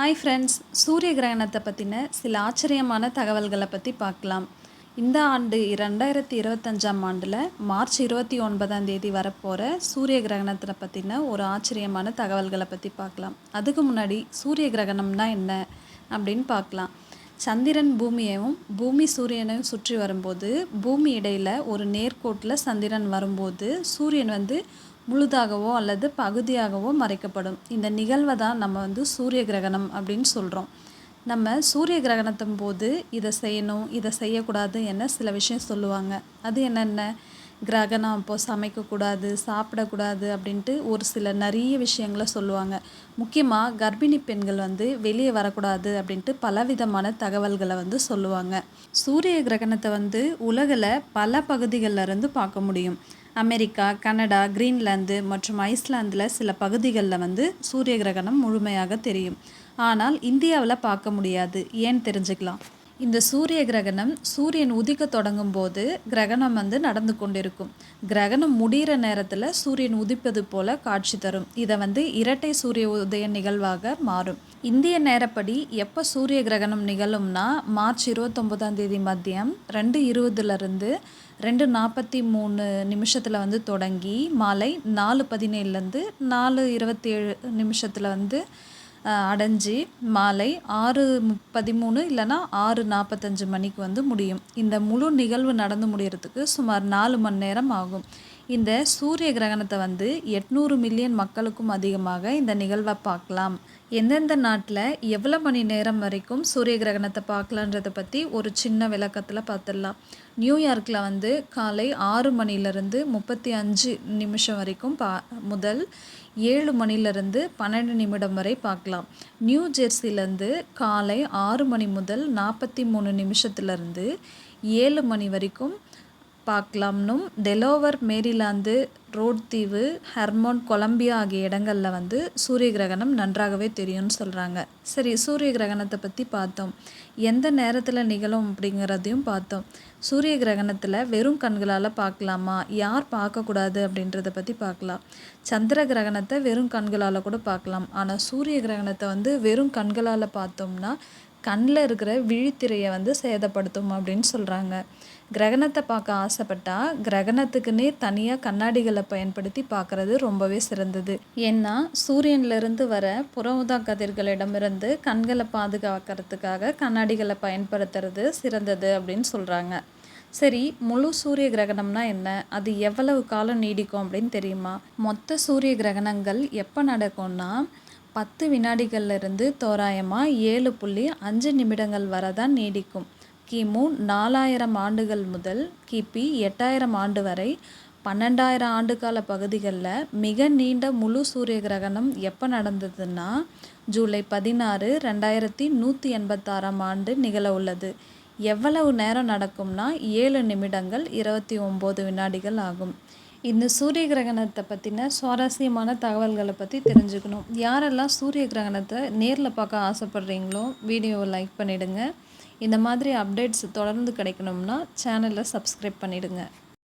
Hi friends சூரிய கிரகணத்தை பற்றின சில ஆச்சரியமான தகவல்களை பற்றி பார்க்கலாம். இந்த ஆண்டு இரண்டாயிரத்தி இருபத்தஞ்சாம் ஆண்டில் மார்ச் இருபத்தி ஒன்பதாம் தேதி வரப்போகிற சூரிய கிரகணத்தை பற்றின ஒரு ஆச்சரியமான தகவல்களை பற்றி பார்க்கலாம். அதுக்கு முன்னாடி சூரிய கிரகணம்னா என்ன அப்படின்னு பார்க்கலாம். சந்திரன் பூமியையும் பூமி சூரியனையும் சுற்றி வரும்போது பூமி இடையில் ஒரு நேர்கோட்டில் சந்திரன் வரும்போது சூரியன் வந்து முழுதாகவோ அல்லது பகுதியாகவோ மறைக்கப்படும். இந்த நிகழ்வை தான் நம்ம வந்து சூரிய கிரகணம் அப்படின்னு சொல்கிறோம் நம்ம சூரிய கிரகணத்தின் போது இதை செய்யணும் இதை செய்யக்கூடாது என சில விஷயம் சொல்லுவாங்க. அது என்னென்ன? கிரகணம் அப்போது சமைக்கக்கூடாது சாப்பிடக்கூடாது அப்படின்ட்டு ஒரு சில நிறைய விஷயங்களை சொல்லுவாங்க. முக்கியமாக கர்ப்பிணி பெண்கள் வந்து வெளியே வரக்கூடாது அப்படின்ட்டு பலவிதமான தகவல்களை வந்து சொல்லுவாங்க. சூரிய கிரகணத்தை வந்து உலகில் பல பகுதிகளில் இருந்து பார்க்க முடியும். அமெரிக்கா கனடா கிரீன்லாந்து மற்றும் ஐஸ்லாந்தில் சில பகுதிகளில் வந்து சூரிய கிரகணம் முழுமையாக தெரியும். ஆனால் இந்தியாவில் பார்க்க முடியாது. ஏன்னு தெரிஞ்சுக்கலாம்? இந்த சூரிய கிரகணம் சூரியன் உதிக்க தொடங்கும் போது கிரகணம் வந்து நடந்து கொண்டிருக்கும். கிரகணம் முடிகிற நேரத்தில் சூரியன் உதிப்பது போல காட்சி தரும். இதை வந்து இரட்டை சூரிய உதய நிகழ்வாக மாறும். இந்திய நேரப்படி எப்போ சூரிய கிரகணம் நிகழும்னா மார்ச் இருபத்தொம்போதாம் தேதி மதியம் ரெண்டு இருபதுலேருந்து ரெண்டு நாற்பத்தி மூணு நிமிஷத்தில் வந்து தொடங்கி மாலை நாலு பதினேழுலேருந்து நாலு இருபத்தேழு நிமிஷத்தில் வந்து அடைஞ்சி மாலை ஆறு பதிமூணு இல்லைனா ஆறு நாற்பத்தஞ்சு மணிக்கு வந்து முடியும். இந்த முழு நிகழ்வு நடந்து முடிகிறதுக்கு சுமார் நாலு மணி நேரம் ஆகும். இந்த சூரிய கிரகணத்தை வந்து எட்நூறு மில்லியன் மக்களுக்கும் அதிகமாக இந்த நிகழ்வை பார்க்கலாம். எந்தெந்த நாட்டில் எவ்வளோ மணி நேரம் வரைக்கும் சூரிய கிரகணத்தை பார்க்கலான்றதை பற்றி ஒரு சின்ன விளக்கத்தில் பார்த்துடலாம் நியூயார்க்கில் வந்து காலை ஆறு மணிலேருந்து முப்பத்தி அஞ்சு நிமிஷம் வரைக்கும் பா முதல் ஏழு மணிலேருந்து பன்னெண்டு நிமிடம் வரை பார்க்கலாம். நியூ ஜெர்சிலேருந்து காலை ஆறு மணி முதல் நாற்பத்தி மூணு நிமிஷத்துலேருந்து ஏழு மணி வரைக்கும் பார்க்கலாம்னும் டெலோவர் மேரிலாந்து ரோட் தீவு ஹெர்மோன் கொலம்பியா ஆகிய இடங்களில் வந்து சூரிய கிரகணம் நன்றாகவே தெரியும்னு சொல்கிறாங்க சரி சூரிய கிரகணத்தை பற்றி பார்த்தோம். எந்த நேரத்தில் நிகழும் அப்படிங்கிறதையும் பார்த்தோம். சூரிய கிரகணத்தில் வெறும் கண்களால் பார்க்கலாமா? யார் பார்க்கக்கூடாது அப்படின்றத பற்றி பார்க்கலாம். சந்திர கிரகணத்தை வெறும் கண்களால் கூட பார்க்கலாம். ஆனால் சூரிய கிரகணத்தை வந்து வெறும் கண்களால் பார்த்தோம்னா கண்ணில் இருக்கிற விழித்திரையை வந்து சேதப்படுத்தும் அப்படின்னு சொல்கிறாங்க கிரகணத்தை பார்க்க ஆசைப்பட்டால் கிரகணத்துக்குன்னே தனியாக கண்ணாடிகளை பயன்படுத்தி பார்க்குறது ரொம்பவே சிறந்தது. ஏன்னா சூரியன்லேருந்து வர புற ஊதா கதிர்களிடமிருந்து கண்களை பாதுகாக்கிறதுக்காக கண்ணாடிகளை பயன்படுத்துறது சிறந்தது அப்படின்னு சொல்கிறாங்க சரி முழு சூரிய கிரகணம்னா என்ன? அது எவ்வளவு காலம் நீடிக்கும் அப்படின்னு தெரியுமா? மொத்த சூரிய கிரகணங்கள் எப்போ நடக்கும்னா பத்து வினாடிகள்லேருந்து தோராயமாக ஏழு புள்ளி அஞ்சு நிமிடங்கள் வரை தான் நீடிக்கும். கிமு நாலாயிரம் ஆண்டுகள் முதல் கிபி எட்டாயிரம் ஆண்டு வரை பன்னெண்டாயிரம் ஆண்டுகால பகுதிகளில் மிக நீண்ட முழு சூரிய கிரகணம் எப்போ நடந்ததுன்னா ஜூலை பதினாறு ரெண்டாயிரத்தி நூற்றி எண்பத்தாறாம் ஆண்டு நிகழ உள்ளது. எவ்வளவு நேரம் நடக்கும்னா ஏழு நிமிடங்கள் இருபத்தி ஒம்பது வினாடிகள் ஆகும். இந்த சூரிய கிரகணத்தை பற்றின சுவாரஸ்யமான தகவல்களை பற்றி தெரிஞ்சுக்கணும். யாரெல்லாம் சூரிய கிரகணத்தை நேரில் பார்க்க ஆசைப்பட்றீங்களோ வீடியோவை லைக் பண்ணிவிடுங்க இந்த மாதிரி அப்டேட்ஸ் தொடர்ந்து கிடைக்கணும்னா சேனலை சப்ஸ்கிரைப் பண்ணிவிடுங்க